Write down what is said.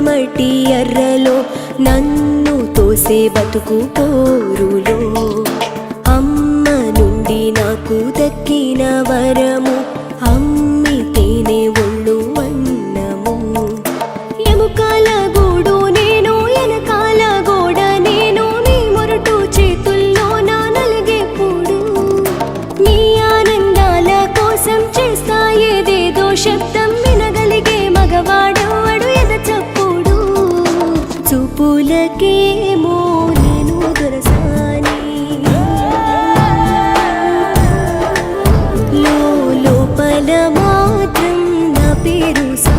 ఎర్రమటి ఎర్రలో నన్ను తోసే బతుకు పోరులో. అమ్మ నుండి నాకు దక్కిన వరము అమ్మితేనే ఒళ్ళు అన్నము. ఎముకాల గూడు నేను ఎనకాల గోడ నేను నీ మొరటు చేతుల్లో నా నలిగేప్పుడు నీ ఆనందాల కోసం చేస్తా ఏదేదో శబ్దం చూపులకే మోనను దొరసాని. లోపల మాత్రం నా పేరు సా